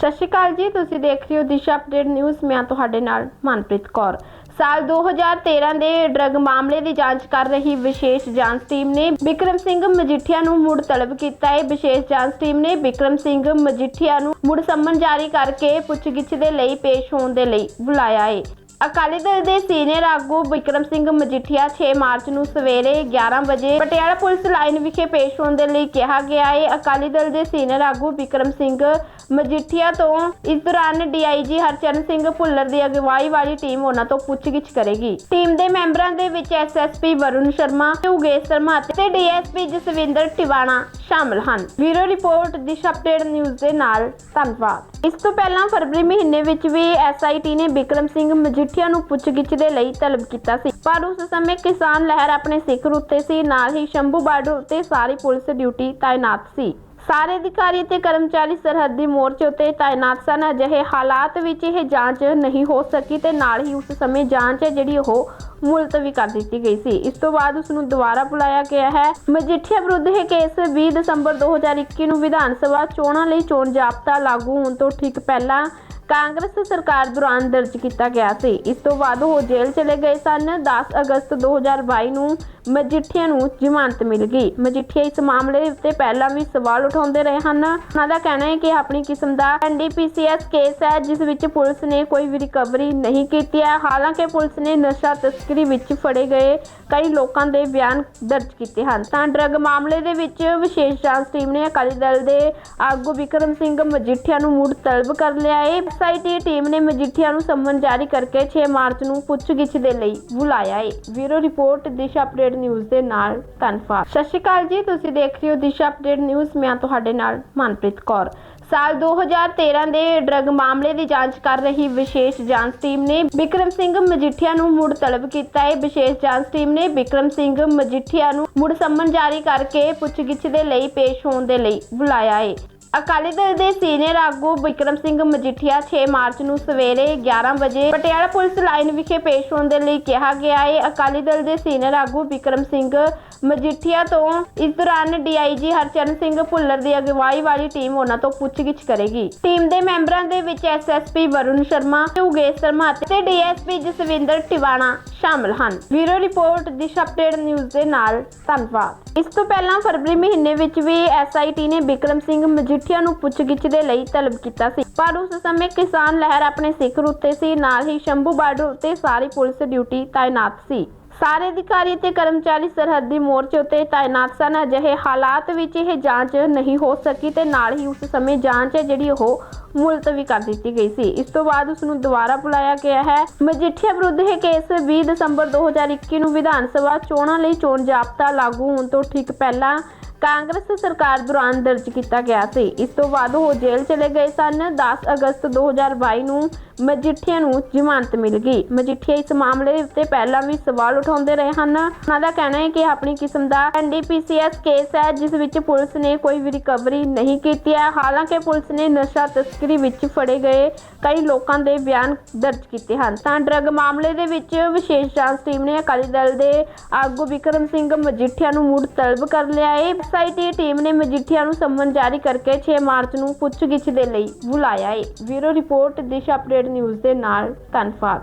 ਸਤਿ ਸ਼੍ਰੀ ਅਕਾਲ ਜੀ, ਤੁਸੀਂ ਦੇਖ ਰਹੇ ਹੋ ਦਿਸ਼ਾ ਅਪਡੇਟ ਨਿਊਜ਼, ਮੈਂ ਤੁਹਾਡੇ ਨਾਲ ਮਨਪ੍ਰੀਤ ਕੌਰ। ਸਾਲ 2013 ਦੇ ਡਰੱਗ ਮਾਮਲੇ ਦੀ ਜਾਂਚ ਕਰ ਰਹੀ ਵਿਸ਼ੇਸ਼ ਜਾਂਚ ਟੀਮ ਨੇ ਵਿਕਰਮ ਸਿੰਘ ਮਜੀਠੀਆ ਨੂੰ ਮੁੜ ਤਲਬ ਕੀਤਾ ਹੈ। ਵਿਸ਼ੇਸ਼ ਜਾਂਚ ਟੀਮ ਨੇ ਵਿਕਰਮ ਸਿੰਘ ਮਜੀਠੀਆ ਨੂੰ ਮੁੜ ਸੰਮਨ ਜਾਰੀ ਕਰਕੇ ਪੁੱਛਗਿੱਛ ਦੇ ਲਈ ਪੇਸ਼ ਹੋਣ ਦੇ ਲਈ ਬੁਲਾਇਆ ਹੈ। ਅਕਾਲੀ ਦਲ ਦੇ ਸੀਨੀਅਰ ਆਗੂ ਵਿਕਰਮ ਸਿੰਘ ਮਜੀਠੀਆ 6 ਮਾਰਚ ਨੂੰ ਸਵੇਰੇ 11 ਵਜੇ ਪਟਿਆਲਾ ਪੁਲਿਸ ਲਾਈਨ ਵਿਖੇ ਪੇਸ਼ ਹੋਣ ਦੇ ਲਈ ਕਿਹਾ ਗਿਆ ਹੈ। ਅਕਾਲੀ ਦਲ ਦੇ ਸੀਨੀਅਰ ਆਗੂ ਵਿਕਰਮ ਸਿੰਘ ਮਜੀਠੀਆ ਤੋਂ ਇਸ ਦੌਰਾਨ ਡੀਆਈਜੀ ਹਰਚਰਨ ਸਿੰਘ ਭੁੱਲਰ ਦੀ ਅਗਵਾਈ ਵਾਲੀ ਟੀਮ ਉਹਨਾਂ ਤੋਂ ਪੁੱਛਗਿੱਛ ਕਰੇਗੀ। ਟੀਮ ਦੇ ਮੈਂਬਰਾਂ ਦੇ ਵਿੱਚ ਐਸਐਸਪੀ ਵਰੁਣ ਸ਼ਰਮਾ, ਯੋਗੇਸ਼ ਸ਼ਰਮਾ ਅਤੇ ਡੀਐਸਪੀ ਜਸਵਿੰਦਰ ਟਿਵਾਣਾ ਸ਼ਾਮਲ ਹਨ। Bureau report, Disha update news ਦੇ ਨਾਲ ਧੰਨਵਾਦ। ਇਸ ਤੋਂ ਪਹਿਲਾਂ ਫਰਵਰੀ ਮਹੀਨੇ ਵਿੱਚ ਵੀ ਐਸਆਈਟੀ ਨੇ ਬਿਕਰਮ ਸਿੰਘ ਮਜੀਠੀਆ ਨੂੰ ਪੁੱਛਗਿੱਛ ਦੇ ਲਈ ਤਲਬ ਕੀਤਾ ਸੀ। ਪਰ ਉਸ ਸਮੇਂ ਕਿਸਾਨ ਲਹਿਰ ਆਪਣੇ ਸਿਖਰ ਉੱਤੇ ਸੀ, ਨਾਲ ਹੀ ਸ਼ੰਭੂ ਬਾਰਡਰ ਉੱਤੇ ਸਾਰੀ ਪੁਲਿਸ ਡਿਊਟੀ ਤਾਇਨਾਤ ਸੀ। ਸਾਰੇ ਅਧਿਕਾਰੀ ਅਤੇ ਕਰਮਚਾਰੀ ਸਰਹੱਦੀ ਮੋਰਚੇ ਉੱਤੇ ਤਾਇਨਾਤ ਸਨ। ਅਜਿਹੇ ਹਾਲਾਤ ਵਿੱਚ ਇਹ ਜਾਂਚ ਨਹੀਂ ਹੋ ਸਕੀ ਤੇ ਨਾਲ ਹੀ ਉਸ ਸਮੇਂ ਜਾਂਚ ਹੈ ਜਿਹੜੀ ਉਹ ਮੁਲਤਵੀ ਕਰ ਦਿੱਤੀ ਗਈ ਸੀ। ਇਸ ਤੋਂ ਬਾਅਦ ਉਸ ਨੂੰ ਦੁਬਾਰਾ ਬੁਲਾਇਆ ਗਿਆ ਹੈ। ਮਜੀਠੀਆ ਵਿਰੁੱਧ ਇਹ ਕੇਸ 20 ਦਸੰਬਰ 2021 ਨੂੰ ਵਿਧਾਨ ਸਭਾ ਚੋਣਾਂ ਲਈ ਚੋਣ ਜਾਬਤਾ ਲਾਗੂ ਹੋਣ ਤੋਂ ਠੀਕ ਪਹਿਲਾਂ ਕਾਂਗਰਸ ਸਰਕਾਰ ਦੌਰਾਨ ਦਰਜ ਕੀਤਾ ਗਿਆ ਸੀ। ਇਸ ਤੋਂ ਬਾਅਦ ਉਹ ਜੇਲ੍ਹ ਚਲੇ ਗਏ ਸਨ। 10 ਅਗਸਤ 2022 ਨੂੰ ਮਜੀਠੀਆ ਨੂੰ ਜ਼ਮਾਨਤ ਮਿਲ ਗਈ। ਮਜੀਠੀਆ ਇਸ ਮਾਮਲੇ ਉੱਤੇ ਪਹਿਲਾਂ ਵੀ ਸਵਾਲ ਉਠਾਉਂਦੇ ਰਹੇ ਹਨ। ਉਹਨਾਂ ਦਾ ਕਹਿਣਾ ਹੈ ਕਿ ਆਪਣੀ ਕਿਸਮ ਦਾ ਐਨਡੀਪੀਸੀਐਸ ਕੇਸ ਹੈ, ਜਿਸ ਵਿੱਚ ਪੁਲਿਸ ਨੇ ਕੋਈ ਵੀ ਰਿਕਵਰੀ ਨਹੀਂ ਕੀਤੀ ਹੈ। ਹਾਲਾਂਕਿ ਪੁਲਿਸ ਨੇ ਨਸ਼ਾ ਤਸਕਰੀ ਵਿੱਚ ਫੜੇ ਗਏ ਕਈ ਲੋਕਾਂ ਦੇ ਬਿਆਨ ਦਰਜ ਕੀਤੇ ਹਨ। ਤਾਂ ਡਰੱਗ ਮਾਮਲੇ ਦੇ ਵਿੱਚ ਵਿਸ਼ੇਸ਼ ਜਾਂਚ ਟੀਮ ਨੇ ਅਕਾਲੀ ਦਲ ਦੇ ਆਗੂ ਵਿਕਰਮ ਸਿੰਘ ਮਜੀਠੀਆ ਨੂੰ ਮੁੜ ਤਲਬ ਕਰ ਲਿਆ ਹੈ। ਐਸਆਈਟੀ ਟੀਮ ਨੇ ਮਜੀਠੀਆ ਨੂੰ ਸੰਮਨ ਜਾਰੀ ਕਰਕੇ 6 ਮਾਰਚ ਨੂੰ ਪੁੱਛਗਿੱਛ ਦੇ ਲਈ ਬੁਲਾਇਆ ਹੈ bureau report, Disha update news ਦੇ ਨਾਲ ਧੰਨਵਾਦ। ਸਤਿ ਸ਼੍ਰੀ ਅਕਾਲ ਜੀ, ਤੁਸੀਂ ਦੇਖ ਰਹੇ ਹੋ ਦਿਸ਼ਾ ਅਪਡੇਟ ਨਿਊਜ਼। ਮੈਂ ਤੁਹਾਡੇ ਨਾਲ ਮਨਪ੍ਰੀਤ ਕੌਰ। ਸਾਲ 2013 ਦੇ ਡਰੱਗ ਮਾਮਲੇ ਦੀ ਜਾਂਚ ਕਰ ਰਹੀ ਵਿਸ਼ੇਸ਼ ਜਾਂਚ ਟੀਮ ਨੇ ਵਿਕਰਮ ਸਿੰਘ ਮਜੀਠੀਆ ਨੂੰ ਮੁੜ ਤਲਬ ਕੀਤਾ ਹੈ ਵਿਸ਼ੇਸ਼ ਜਾਂਚ ਟੀਮ ਨੇ ਵਿਕਰਮ ਸਿੰਘ ਮਜੀਠੀਆ ਨੂੰ ਮੁੜ ਸੰਮਨ ਜਾਰੀ ਕਰਕੇ ਪੁੱਛਗਿੱਛ ਦੇ ਲਈ ਪੇਸ਼ ਹੋਣ ਦੇ ਲਈ ਬੁਲਾਇਆ ਹੈ ਅਕਾਲੀ ਦਲ ਦੇ ਸੀਨੀਅਰ ਆਗੂ ਵਿਕਰਮ ਸਿੰਘ ਮਜੀਠੀਆ 6 ਮਾਰਚ ਨੂੰ ਸਵੇਰੇ 11 ਵਜੇ ਪਟਿਆਲਾ ਪੁਲਿਸ ਲਾਈਨ ਵਿਖੇ ਪੇਸ਼ ਹੋਣ ਦੇ ਲਈ ਕਿਹਾ ਗਿਆ। ਹੈ ਅਕਾਲੀ ਦਲ ਦੇ ਸੀਨੀਅਰ ਆਗੂ ਵਿਕਰਮ ਸਿੰਘ ਮਜੀਠੀਆ ਤੋਂ ਇਸ ਦੌਰਾਨ ਡੀਆਈਜੀ ਹਰਚਰਨ ਸਿੰਘ ਭੁੱਲਰ ਦੀ ਅਗਵਾਈ ਵਾਲੀ ਟੀਮ ਉਹਨਾਂ ਤੋਂ ਪੁੱਛਗਿੱਛ ਕਰੇਗੀ। ਟੀਮ ਦੇ ਮੈਂਬਰਾਂ ਦੇ ਵਿੱਚ ਐਸਐਸਪੀ ਵਰੁਣ ਸ਼ਰਮਾ ਯੋਗੇਸ਼ ਸ਼ਰਮਾ ਅਤੇ ਡੀਐਸਪੀ ਜਸਵਿੰਦਰ ਟਿਵਾਣਾ ਸ਼ਾਮਲ ਹਨ। ਵੀਰੋ ਰਿਪੋਰਟ, ਦਿਸ਼ਾ ਅਪਡੇਟ ਨਿਊਜ਼ ਦੇ ਨਾਲ ਧੰਨਵਾਦ। ਇਸ ਤੋਂ ਪਹਿਲਾਂ ਫਰਵਰੀ ਮਹੀਨੇ ਵਿੱਚ ਵੀ ਐਸਆਈਟੀ ਨੇ ਵਿਕਰਮ ਸਿੰਘ ਮਜੀਠੀਆ ਨੂੰ ਪੁੱਛਗਿੱਛ ਦੇ ਲਈ ਤਲਬ ਕੀਤਾ ਸੀ। ਪਰ ਉਸ ਸਮੇਂ ਕਿਸਾਨ ਲਹਿਰ ਆਪਣੇ ਸਿਖਰ ਉੱਤੇ ਸੀ। ਨਾਲ ਹੀ ਸ਼ੰਭੂ ਬਾਰਡਰ ਉੱਤੇ ਸਾਰੀ ਪੁਲਿਸ ਡਿਊਟੀ ਤਾਇਨਾਤ ਸੀ। ਸਾਰੇ ਅਧਿਕਾਰੀ ਤੇ ਕਰਮਚਾਰੀ ਸਰਹੱਦੀ ਮੋਰਚੇ ਉੱਤੇ ਤਾਇਨਾਤ ਸਨ। ਅਜਿਹੇ ਹਾਲਾਤ ਵਿੱਚ ਇਹ ਜਾਂਚ ਨਹੀਂ ਹੋ ਸਕੀ ਤੇ ਨਾਲ ਹੀ ਉਸ ਸਮੇਂ ਜਾਂਚ ਹੈ ਜਿਹੜੀ ਉਹ ਮੁਲਤਵੀ ਕਰ ਦਿੱਤੀ ਗਈ ਸੀ। ਇਸ ਤੋਂ ਬਾਅਦ ਉਸ ਨੂੰ ਦੁਬਾਰਾ ਬੁਲਾਇਆ ਗਿਆ ਹੈ। ਮਜੀਠੀਆ ਵਿਰੁੱਧ ਇਹ ਕੇਸ 20 ਦਸੰਬਰ 2021 ਨੂੰ ਵਿਧਾਨ ਸਭਾ ਚੋਣਾਂ ਲਈ ਚੋਣ ਜਾਬਤਾ ਲਾਗੂ ਹੋਣ ਤੋਂ ਠੀਕ ਪਹਿਲਾਂ ਕਾਂਗਰਸ ਸਰਕਾਰ ਦੌਰਾਨ ਦਰਜ ਕੀਤਾ ਗਿਆ ਸੀ। ਇਸ ਤੋਂ ਬਾਅਦ ਉਹ ਜੇਲ੍ਹ ਚਲੇ ਗਏ ਸਨ। 10 ਅਗਸਤ 2022 ਨੂੰ ਮਜੀਠੀਆ ਨੂੰ ਜ਼ਮਾਨਤ ਮਿਲ ਗਈ। ਮਜੀਠੀਆ ਇਸ ਮਾਮਲੇ ਉੱਤੇ ਪਹਿਲਾਂ ਵੀ ਸਵਾਲ ਉਠਾਉਂਦੇ ਰਹੇ ਹਨ। ਉਹਨਾਂ ਦਾ ਕਹਿਣਾ ਹੈ ਕਿ ਆਪਣੀ ਕਿਸਮ ਦਾ ਐਨਡੀਪੀਸੀਐਸ ਕੇਸ ਹੈ, ਜਿਸ ਵਿੱਚ ਪੁਲਿਸ ਨੇ ਕੋਈ ਵੀ ਰਿਕਵਰੀ ਨਹੀਂ ਕੀਤੀ ਹੈ। ਹਾਲਾਂਕਿ ਪੁਲਿਸ ਨੇ ਨਸ਼ਾ ਤਸਕਰੀ ਵਿੱਚ ਫੜੇ ਗਏ ਕਈ ਲੋਕਾਂ ਦੇ ਬਿਆਨ ਦਰਜ ਕੀਤੇ ਹਨ। ਤਾਂ ਡਰੱਗ ਮਾਮਲੇ ਦੇ ਵਿੱਚ ਵਿਸ਼ੇਸ਼ ਜਾਂਚ ਟੀਮ ਨੇ ਅਕਾਲੀ ਦਲ ਦੇ ਆਗੂ ਵਿਕਰਮ ਸਿੰਘ ਮਜੀਠੀਆ ਨੂੰ ਮੁੜ ਤਲਬ ਕਰ ਲਿਆ ਹੈ। ਐਸਆਈਟੀ ਟੀਮ ਨੇ ਮਜੀਠੀਆ ਨੂੰ ਸੰਮਨ ਜਾਰੀ ਕਰਕੇ 6 ਮਾਰਚ ਨੂੰ ਪੁੱਛਗਿੱਛ ਦੇ ਲਈ ਬੁਲਾਇਆ ਹੈ। Bureau report, Disha update news ਦੇ ਨਾਲ ਧੰਨਵਾਦ।